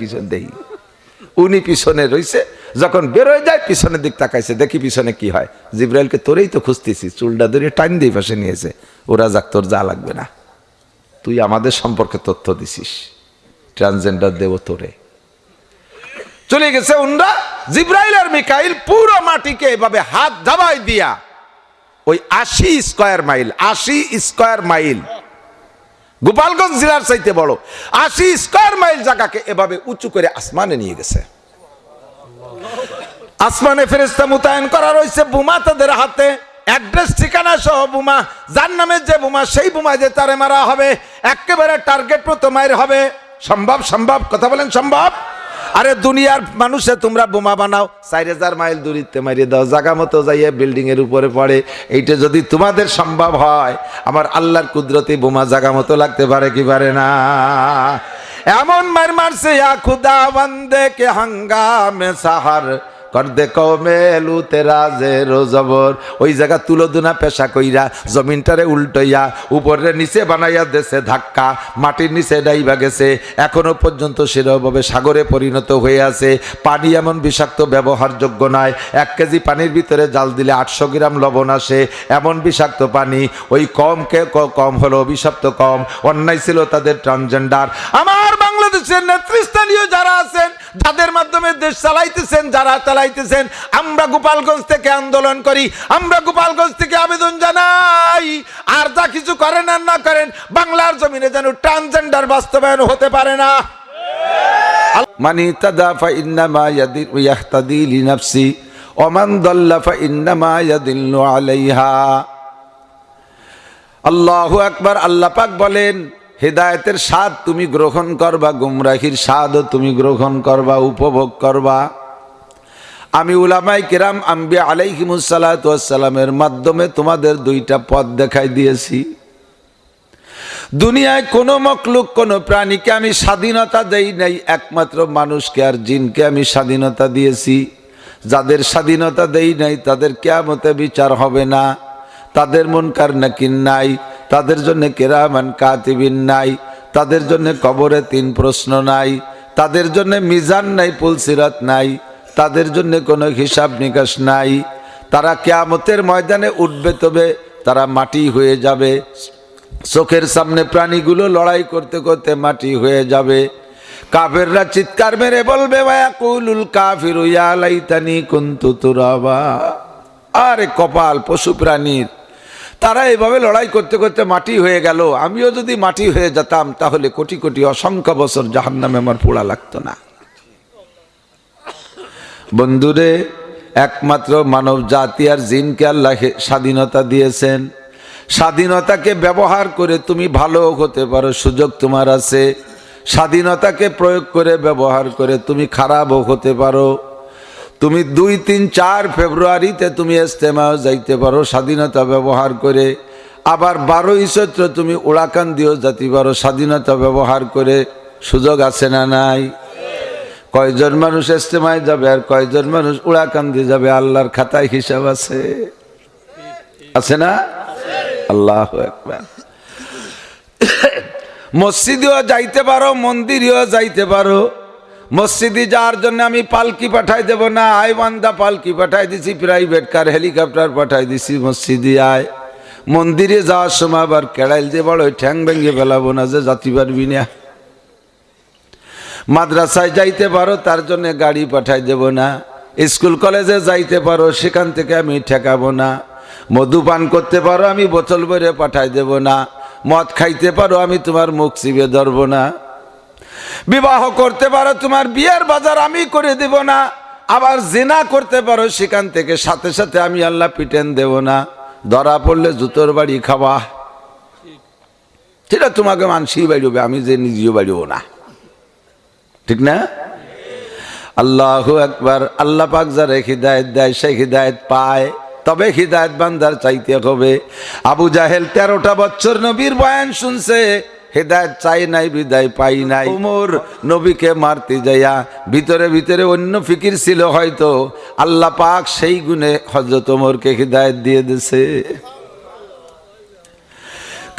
পিছন দেই। উনি পিছনে রইছে, যখন বেরোয় যায়, পিছনের দিক তাকাইছে, দেখি পিছনে কি হয়। জিব্রাইলকে তোরেই তো খুঁজতেছি, চুলটা ধরে টাইম দিয়ে পাশে নিয়েছে। ওরা যাক, তোর যা লাগবে না। তুই আমাদের সম্পর্কে তথ্য দিছিস। ট্রান্সজেন্ডার দেব তোরে। চলে গেছে উনরা, জিব্রাইল আর মিকাইল পুরো মাটিকে এভাবে হাত দাবাই দিয়া, ওই আশি স্কোয়ার মাইল, আশি স্কোয়ার মাইল গোপালগঞ্জ জেলার চাইতে বড়। আশি স্কোয়ার মাইল জায়গাকে এভাবে উঁচু করে আসমানে নিয়ে গেছে। আসমানে ফেরেস্তা মোতায়েন করা রয়েছে বোমা তাদের হাতে। অ্যাড্রেস, ঠিকানা সহ বোমা। যার নামে যে বোমা, সেই বোমা যে তারে মারা হবে, একেবারে টার্গেট প্রথমের হবে। সম্ভব সম্ভব, কথা বলেন সম্ভব? আরে দুনিয়ার মানুষে তোমরা বোমা বানাও। চার হাজার মাইল দূরিতে মারিয়ে দাও, জাগা মতো যাইয়া বিল্ডিং এর উপরে পড়ে। এইটা যদি তোমাদের সম্ভব হয়, আমার আল্লাহর কুদরতি বোমা জাগা মতো লাগতে পারে কি পারে না? এমন মার মারছে খুদা বন্দে কে হাঙ্গামে সাহার? কমে রাজে রোজবর, ওই পেশা কইরা উপরে নিচে বানাইয়া ধাক্কা, মাটির নিচে পর্যন্ত সাগরে পরিণত হয়ে আছে, পানি এমন বিষাক্ত ব্যবহারযোগ্য নয়, এক কেজি পানির ভিতরে জাল দিলে আটশো গ্রাম লবণ আসে, এমন বিষাক্ত পানি, ওই কমকে ক- কম হলো অভিশপ্ত কম, অন্যায় ছিল তাদের ট্রান্সজেন্ডার আমার বাংলাদেশের নেতৃস্থানীয় যারা আছেন, যাদের মাধ্যমে দেশ চালাইতেছেন, যারা চালাইতেছেন, আমরা গোপালগঞ্জ থেকে আন্দোলন করি, আমরা গোপালগঞ্জ থেকে আবেদন জানাই। আর যা কিছু করেন আর না করেন, বাংলার জমিনে যেন ট্রান্সজেন্ডার বাস্তবায়ন হতে পারে না। মানি তাদাফা ইন্নামা ইয়াদি- ইয়াহতাদি লিনাফসি ওমান দল্লাফা ইন্নামা ইয়াদিল্লু আলাইহা। আল্লাহু আকবার, আল্লাহ পাক বলেন হেদায়েতের স্বাদ তুমি গ্রহণ করবা, গুমরাহির স্বাদও তুমি গ্রহণ করবা, উপভোগ করবা। আমি উলামাই কিরাম আম্বি আলাইহিমুসালামের মাধ্যমে তোমাদের দুইটা পথ দেখাই দিয়েছি। দুনিয়ায় কোনো মকলুক কোনো প্রাণীকে আমি স্বাধীনতা দেই নাই, একমাত্র মানুষকে আর জিনকে আমি স্বাধীনতা দিয়েছি। যাদের স্বাধীনতা দেই নাই, তাদের কেয়ামতে বিচার হবে না, তাদের মনকার নাকিন নাই তাদের জন্য কেরামান কাতিবিন নাই, তাদের জন্য কবরে তিন প্রশ্ন নাই, তাদের জন্য মিজান নাই পুলসিরাত নাই, তাদের জন্য কোনো হিসাব নিকাশ নাই। তারা কেয়ামতের ময়দানে উঠবে তবে তারা মাটি হয়ে যাবে। চোখের সামনে প্রাণীগুলো লড়াই করতে করতে মাটি হয়ে যাবে। কাফেররা চিৎকার মেরে বলবে কাফির আরে কপাল পশু প্রাণীর তারা এভাবে লড়াই করতে করতে মাটি হয়ে গেল। আমিও যদি মাটি হয়ে যেতাম, তাহলে কোটি কোটি অসংখ্য বছর জাহান্নামে আমার পোড়া লাগতো না। বন্ধুরে, একমাত্র মানব জাতি আর জিনকে আল্লাহ স্বাধীনতা দিয়েছেন। স্বাধীনতাকে ব্যবহার করে তুমি ভালো হতে পারো, সুযোগ তোমার আছে। স্বাধীনতাকে প্রয়োগ করে, ব্যবহার করে তুমি খারাপও হতে পারো। তুমি দুই, তিন, চার ফেব্রুয়ারিতে তুমি ইস্তেমাও যাইতে পারো, স্বাধীনতা ব্যবহার করে। আবার বারোই চৈত্র তুমি ওড়াকান দিয়েও যাতে পারো, স্বাধীনতা ব্যবহার করে। সুযোগ আছে না নাই? কয়জন মানুষ ইস্তেমায় যাবে আর কয়জন মানুষ উড়াকান্দি যাবে, আল্লাহর খাতায় হিসাব আছে? আছে না? আল্লাহ মসজিদেও যাইতে পারো, মন্দিরেও যাইতে পারো। মসজিদে যাওয়ার জন্য আমি পালকি পাঠাই দেব না আয় বান্দা পালকি পাঠাই দিছি প্রাইভেট কার হেলিকপ্টার পাঠাই দিছি, মসজিদে আয়। মন্দিরে যাওয়ার সময় আবার কেড়াইল যে বড় ঠ্যাং ভেঙে ফেলাবো না যে, জাতি পারবি না। মাদ্রাসায় যাইতে পারো, তার জন্য গাড়ি পাঠাই দেব না। স্কুল কলেজে যাইতে পারো, সেখান থেকে আমি ঠেকাবো না। মধুপান করতে পারো, আমি বোতল ভরে পাঠাই দেব না। মদ খাইতে পারো, আমি তোমার মুখ চিবে ধরবো না। বিবাহ করতে পারো, তোমার বিয়ের বাজার আমি করে দেব না। আবার জেনা করতে পারো, সেখান থেকে সাথে সাথে আমি আল্লাহ পিটেন দেব না। ধরা পড়লে জুতোর বাড়ি খাওয়া। সেটা তোমাকে মানসিই বাড়িবে আমি যে নিজেও বাড়িব না। ঠিক না? আল্লাহ একবার আল্লাহ পাক যারা হৃদায়ত দেয়, সে হৃদায়ত পায়। তবে হৃদায়ত বান্দার চাইতে হবে। আবু জাহেল তেরোটা বছর নবীর বয়ান শুনছে। হেদায়ত চাই নাই, বিদায় পাই নাই। উমর নবীকে মারতে যাইয়া ভিতরে ভিতরে অন্য ফিকির ছিল হয়তো। আল্লাহ পাক সেই গুণে হজরত ওমরকে হৃদায়ত দিয়ে দিছে।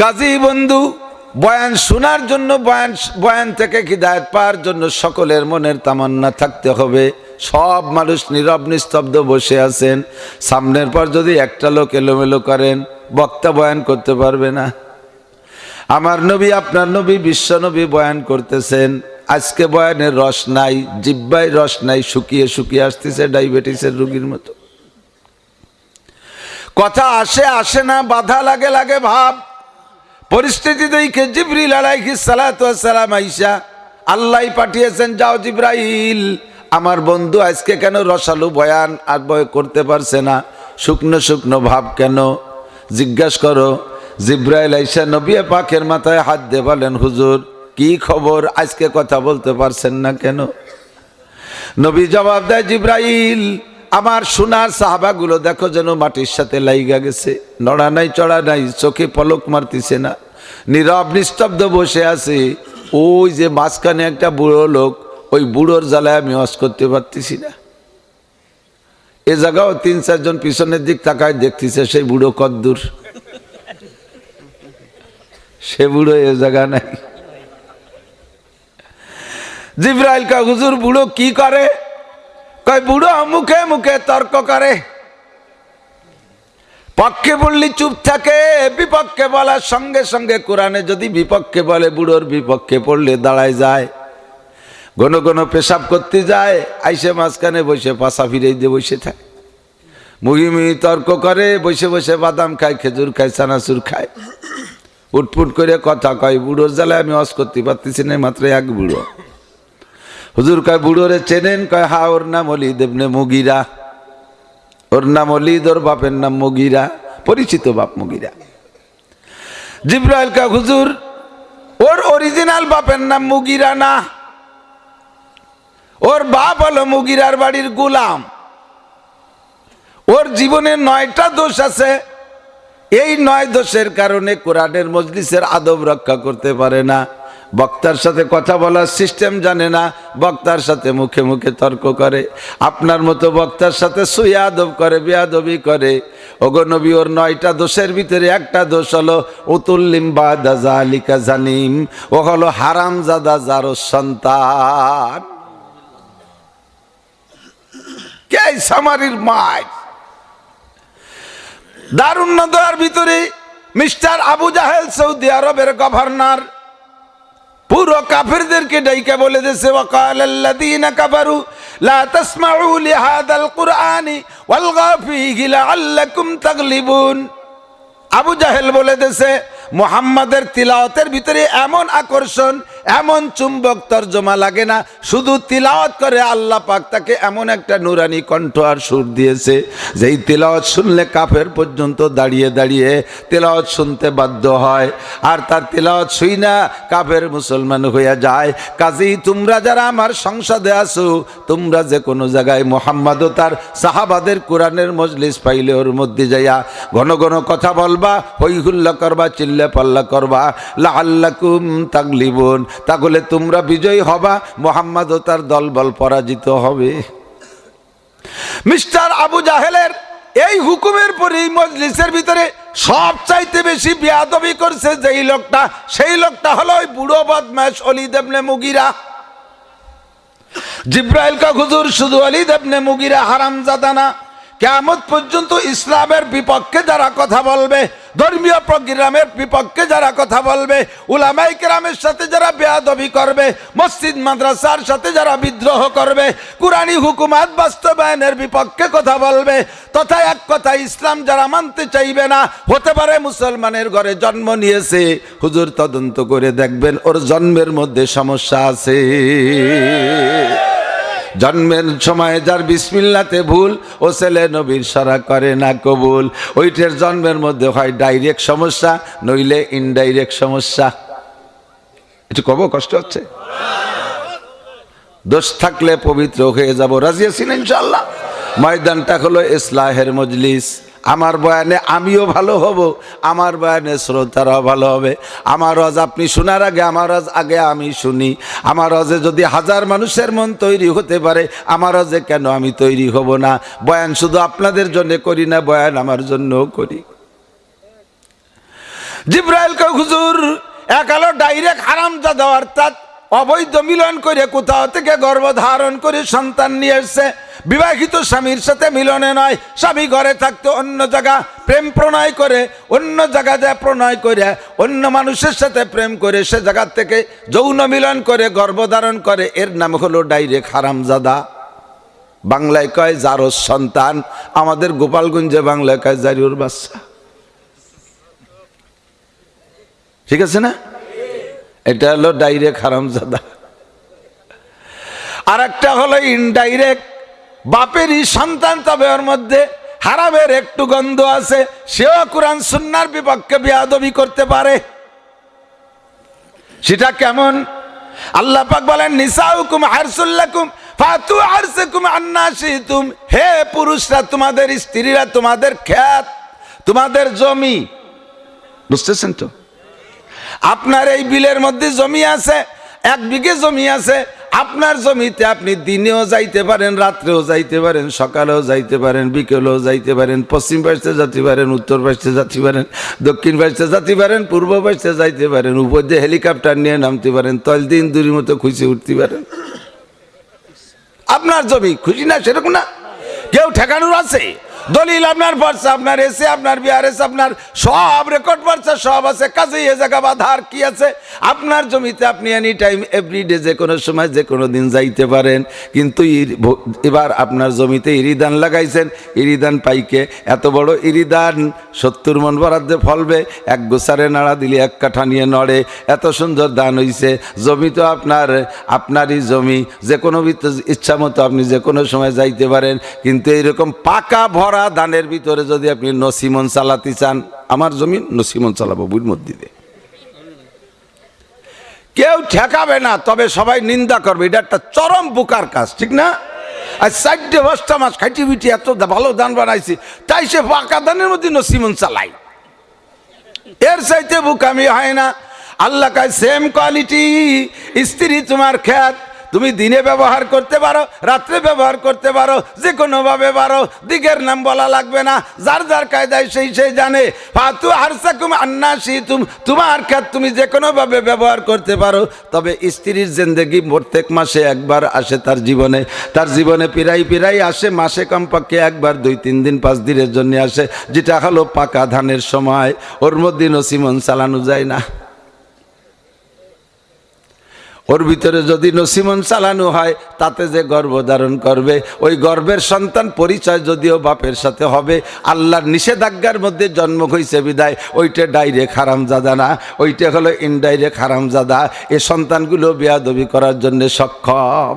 কাজী বন্ধু, বয়ান শোনার জন্য, বয়ান বয়ান থেকে হৃদায়ত পাওয়ার জন্য সকলের মনের তামান্না থাকতে হবে। সব মানুষ নীরব, নিস্তব্ধ বসে আছেন। সামনের পর যদি একটা লোক এলোমেলো করেন, বক্তা বয়ান করতে পারবে না। আমার নবী, আপনার নবী, বিশ্ব নবী বয়ান করতেছেন, আজকে বয়ানের রস নাই জিব্বাই রস নাই, শুকিয়ে শুকিয়ে আসতেছে ডায়াবেটিসের রোগীর মতো। কথা আসে আসে না, বাধা লাগে লাগে ভাব। পরিস্থিতি দেখে জিব্রিল আলাইহি সালাম আইসা, আল্লাহ পাঠিয়েছেন, যাও জিব্রাইল, আমার বন্ধু আজকে কেন রসালু বয়ান আর বয় করতে পারছে না? শুকনো শুকনো ভাব কেন? জিজ্ঞাস করো জিব্রাইল আইসা নবী পাখের মাথায় হাত দিয়ে বলেন, হুজুর, কি খবর? আজকে কথা বলতে পারছেন না কেন? নবী জবাব দেয়, জিব্রাইল, আমার সোনার সাহাবাগুলো দেখো যেন মাটির সাথে লাইগা গেছে। নড়া নাই, চড়া নাই, চোখে পলক মারতিছে না। নীরব, নিস্তব্ধ বসে আছে। ওই যে মাঝখানে একটা বুড়ো লোক, ওই বুড়োর জ্বালায় আমি অস করতে পারতেছি না। এ জায়গাও তিন চারজন পিছনের দিক তাকায় দেখতেছে সেই বুড়ো কদ্দূর। সে বুড়ো এ জায়গা নাই। জিব্রাইল কা হুজুর, বুড়ো কি করে? কয়, বুড়ো মুখে মুখে তর্ক করে। পক্ষে বললি চুপ থাকে, বিপক্ষে বলার সঙ্গে সঙ্গে কোরআনে যদি বিপক্ষে বলে, বুড়োর বিপক্ষে পড়লে দাঁড়ায় যায়। ঘন ঘন পেশাব করতে যায়, আইসে মাঝখানে বসে পাশা ফিরে দিয়ে বসে থাকে। মুহি মুহি তর্ক করে, বসে বসে বাদাম খায়, খেজুর খায়, চানাচুর খায়। উটপুট করে কথা কয় বুড়োর জ্বালায় আমি অস করতে পারতেছি না মাত্র এক বুড়ো। হুজুর কয়, বুড়োরে চেনেন? কয়, হা, ওর নাম অলি দেবনে মুগিরা। ওর নাম অলিদ, ওর বাপের নাম মুগিরা, পরিচিত বাপ মুগিরা। জিব্রাইল কা হুজুর, ওর অরিজিনাল বাপের নাম মুগিরা না। ওর বাপ হলো মুগিরার বাড়ির গুলাম। ওর জীবনে নয়টা দোষ আছে। এই নয় দোষের কারণে কোরআনের মজলিসের আদব রক্ষা করতে পারে না। বক্তার সাথে কথা বলার সিস্টেম জানে না, বক্তার সাথে মুখে মুখে তর্ক করে। আপনার মতো বক্তার সাথে সুইয়া আদব করে, বেয়াদবি করে। নবী, ওর নয়টা দোষের ভিতরে একটা দোষ হলো উতুল্লিম বা দাজা আলিকা জানিম। ও হলো হারাম জাদা যারো সন্তান। কে সামারির মায় দারুণ নদয়ার ভিতরে মিস্টার আবু জাহেল সৌদি আরবের গভর্নর। পুরো কাফেরদেরকে ডাইকা বলে দিয়েছে ওয়াকাল আল্লাযীনা কাফারু, লা তাসমাউ লিহাদাল কুরআনি ওয়ালগা ফীহি লাআল্লাকুম তাগলিবুন। আবু জাহেল বলে দিয়েছে, মোহাম্মদের তিলাওয়াতের ভিতরে এমন আকর্ষণ এমন চুম্বক তর্জমা লাগে না, শুধু তিলাওয়াত করে আল্লাহ পাক তাকে এমন একটা নুরানি কণ্ঠ আর সুর দিয়েছে, যেই তিলাওয়াত শুনলে কাফের পর্যন্ত দাঁড়িয়ে দাঁড়িয়ে তিলাওয়াত শুনতে বাধ্য হয়। আর তার তিলাওয়াত শুই না, কাফের মুসলমান হইয়া যায়। কাজেই তোমরা যারা আমার সংসদে আসো তোমরা যে কোনো জায়গায় মোহাম্মদ তার সাহাবাদের কোরআনের মজলিস পাইলে ওর মধ্যে যাইয়া ঘন ঘন কথা বলবা হই হুল্লা করবা, চিল্লা পাল্লা করবা। লাল্লাকুম তাগলিবুন। তাহলে তোমরা বিজয়ী হবা মোহাম্মদ ও তার দলবল পরাজিত হবে। মিস্টার আবু জাহেলের এই হুকুমের পরে এই মজলিসের ভিতরে সব চাইতে বেশি বিয়াদবি করছে যেই লোকটা, সেই লোকটা হলো ওই বুড়ো বদমাস অলি দেবনে মুগিরা। জিব্রাইল কা হুজুর শুধু অলি দেবনে মুগিরা হারাম জাদানা কেমত পর্যন্ত ইসলামের বিপক্ষে যারা কথা বলবে ধর্মীয় প্রোগ্রামের বিপক্ষে যারা কথা বলবে উলামাই কেরামের সাথে যারা বেয়াদবি করবে, মসজিদ, মাদ্রাসার সাথে যারা বিদ্রোহ করবে, কুরআনী হুকুমাত বাস্তবায়নের বিপক্ষে কথা বলবে, তথা এক কথা ইসলাম যারা মানতে চাইবে না, হতে পারে মুসলমানের ঘরে জন্ম নিয়েছে। হুজুর, তদন্ত করে দেখবেন ওর জন্মের মধ্যে সমস্যা আছে। জন্মের সময় যার বিসমিল্লাতে ভুল, ও ছেলে নবীর সরা করে না কবুল। ওইটের জন্মের মধ্যে হয় ডাইরেক্ট সমস্যা, নইলে ইনডাইরেক্ট সমস্যা। একটু কব, কষ্ট হচ্ছে? দোষ থাকলে পবিত্র হয়ে যাব, রাজি ইনশাল্লাহ ময়দানটা হলো ইসলাহের মজলিস। আমার বয়ানে আমিও ভালো হব, আমার বয়ানে শ্রোতারাও ভালো হবে। আমার রজ আপনি শোনার আগে, আমার রজ আগে আমি শুনি। আমার রজে যদি হাজার মানুষের মন তৈরি হতে পারে, আমার রজে কেন আমি তৈরি হব না? বয়ান শুধু আপনাদের জন্য করি না, বয়ান আমার জন্যও করি। জিব্রাইল হুজুর, এক হলো ডাইরেক্ট জাদা অর্থাৎ অবৈধ মিলন করে কোথাও থেকে গর্ভ ধারণ করে সন্তান নিয়ে এসছে। বিবাহিত স্বামীর সাথে মিলনে নয়। স্বামী ঘরে থাকতে অন্য জায়গা প্রেম প্রণয় করে, অন্য জায়গা যায় প্রণয় করে, অন্য মানুষের সাথে প্রেম করে, সে জায়গা থেকে যৌন মিলন করে গর্ভধারণ করে। এর নাম হলো ডাইরেক্ট হারামজাদা। বাংলায় কয় জারস সন্তান। আমাদের গোপালগঞ্জে বাংলায় কয় জারিওর বাচ্চা। ঠিক আছে না? এটা হলো ডাইরেক্ট হারামজাদা। আর একটা হলো ইনডাইরেক্ট বাপেরই সন্তান, তবে ওর মধ্যে হারামের একটু গন্ধ আছে। সেও কোরআন, সুন্নার বিপক্ষে বিয়াদবি করতে পারে। সেটা কেমন? আল্লাহ পাক বলেন, নিসাউকুম হারসুল্লাকুম ফাতু হারসুকুম আন্নাসিতুম হে পুরুষরা, তোমাদের স্ত্রীরা তোমাদের খ্যাত, তোমাদের জমি। বুঝতেছেন তো? আপনার এই বিলের মধ্যে জমি আছে, এক বিঘে জমি আছে, আপনার জমিতে আপনি দিনেও যাইতে পারেন, রাত্রেও যাইতে পারেন, সকালেও যাইতে পারেন, বিকেলেও যাইতে পারেন, পশ্চিম পাশে যেতে পারেন, উত্তর পাশে যাতে পারেন, দক্ষিণ পাশে যাতে পারেন, পূর্ব পাশে যাইতে পারেন, উপর দিয়ে হেলিকপ্টার নিয়ে নামতে পারেন, তল দিন দূরের মতো খুশি উঠতে পারেন। আপনার জমি খুশি না সেরকম না? কেউ ঠেকানোর আছে? দলিল আপনার পড়ছে আপনার এসে, আপনার বিআরএস, আপনার সব রেকর্ড পড়ছে সব আছে। কাজেই এ জায়গা বাধার কি আছে? আপনার জমিতে আপনি এনি টাইম এভরিডে যে কোনো সময়, যে কোনো দিন যাইতে পারেন। কিন্তু এবার আপনার জমিতে ইরিদান লাগাইছেন। ইরিদান পাইকে এত বড় ইরিদান, সত্তর মন বরাদ্দে ফলবে। এক গোসারে নাড়া দিলে এক কাঠা নিয়ে নড়ে। এত সুন্দর দান হইছে। জমি তো আপনার, আপনারই জমি। যে কোনো ইচ্ছা মতো আপনি যে কোনো সময় যাইতে পারেন। কিন্তু এইরকম পাকা ভরা দানের ভিতরে যদি আপনি নসিমন চালাতে চান, আমার জমি নসিমন চালাবো বুঝ মধ্যে কেউ ঠেকাবে না, তবে সবাই নিন্দা করবে। এটা একটা চরম বুকার কাজ, ঠিক না? আর চারটে মাস খাইটি বিটি এত ভালো দান বানাইছি, তাই সে পাকা দানের মধ্যে নসিমন চালাই এর চাইতে বুকামি হয় না। আল্লাহ কায় সেম কোয়ালিটি স্ত্রী তোমার খ্যাত তুমি দিনে ব্যবহার করতে পারো, রাত্রে ব্যবহার করতে পারো যে কোনোভাবে পারো দিকের নাম বলা লাগবে না, যার যার কায়দায় সেই সেই জানে। ফাতু হারসাকুম আন্না তুম তোমার খ্যাত তুমি যে কোনোভাবে ব্যবহার করতে পারো, তবে স্ত্রীর জিন্দেগি প্রত্যেক মাসে একবার আসে তার জীবনে। তার জীবনে পিরাই পিরাই আসে, মাসে কমপক্ষে একবার, দুই, তিন দিন, পাঁচ দিনের জন্য আসে, যেটা হলো পাকা ধানের সময়। ওর মধ্যে নসিমন চালানো যায় না। ওর ভিতরে যদি নসিমন চালানো হয়, তাতে যে গর্ভধারণ করবে। ওই গর্বের সন্তান পরিচয় যদিও বাপের সাথে হবে, আল্লাহর নিষেধাজ্ঞার মধ্যে জন্ম হয়েছে বিদায়। ওইটা ডাইরেক্ট হারামজাদা না, ওইটা হলো ইনডাইরেক্ট হারামজাদা। এ সন্তানগুলো বেয়াদবি করার জন্য সক্ষম।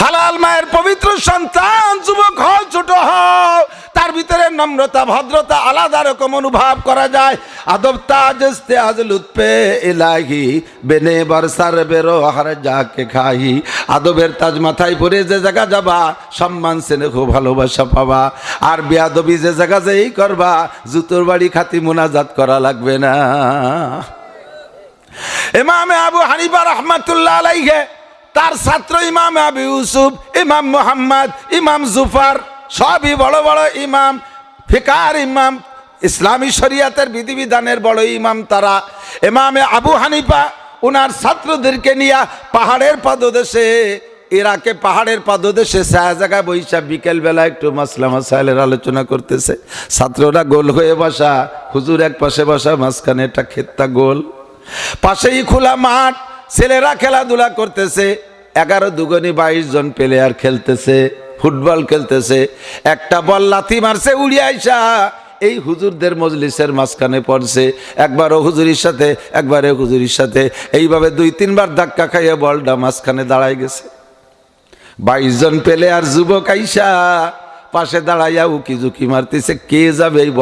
হালাল মায়ের পবিত্র সন্তান, যুবক হও, ছোট হও। তার ভিতরে নম্রতা, ভদ্রতা, আলাদা রকম অনুভব করা যায়। আদব তাজস্তে আজ লুৎপে এলাহি বেনে বরসার বেরো হার যাকে খাই আদবের তাজ মাথায় পরে যে জায়গা যাবা, সম্মান সেনে খুব ভালোবাসা পাবা। আর বেয়াদবি যে জায়গা যেই করবা, জুতোর বাড়ি খাতি মোনাজাত করা লাগবে না। ইমামে আবু হানিফা রহমাতুল্লাহ আলাইহে তার ছাত্র ইমাম আবু ইউসুফ, ইমাম মুহাম্মদ, ইমাম জুফার, সবই বড় বড় ইমাম, ফিকার ইমাম, ইসলামী শরিয়াতের বিধিবিধানের বড় ইমাম তারা। ইমামে আবু হানিফা ওনার ছাত্রদেরকে নিয়ে পাহাড়ের পাদদেশে, ইরাকে পাহাড়ের পাদদেশে জায়গায় বৈশা বিকেল বেলা একটু মাসলা মাসাইলের আলোচনা করতেছে। ছাত্ররা গোল হয়ে বসা, হুজুর এক পাশে বসা, মাঝখানে একটা ক্ষেতটা গোল। পাশেই খোলা মাঠ ছেলেরা খেলাধুলা করতেছে, এগারো দুগুনি বাইশ জন প্লেয়ার খেলতেছে, ফুটবল খেলতেছে, একটা বল লাথি মারছে, উড়িয়ে আইসা। এই হুজুরদের মজলিসের মাঝখানে পড়ছে একবার ও হুজুরির সাথে একবার হুজুরির সাথে। এইভাবে দুই, তিনবার ধাক্কা খাইয়ে বলটা মাঝখানে দাঁড়ায় গেছে। বাইশ জন পেলে আর যুবক আইসা, পাশে দাঁড়াইয়া উকি ঝুঁকি মারতেছে, কে যাবে এই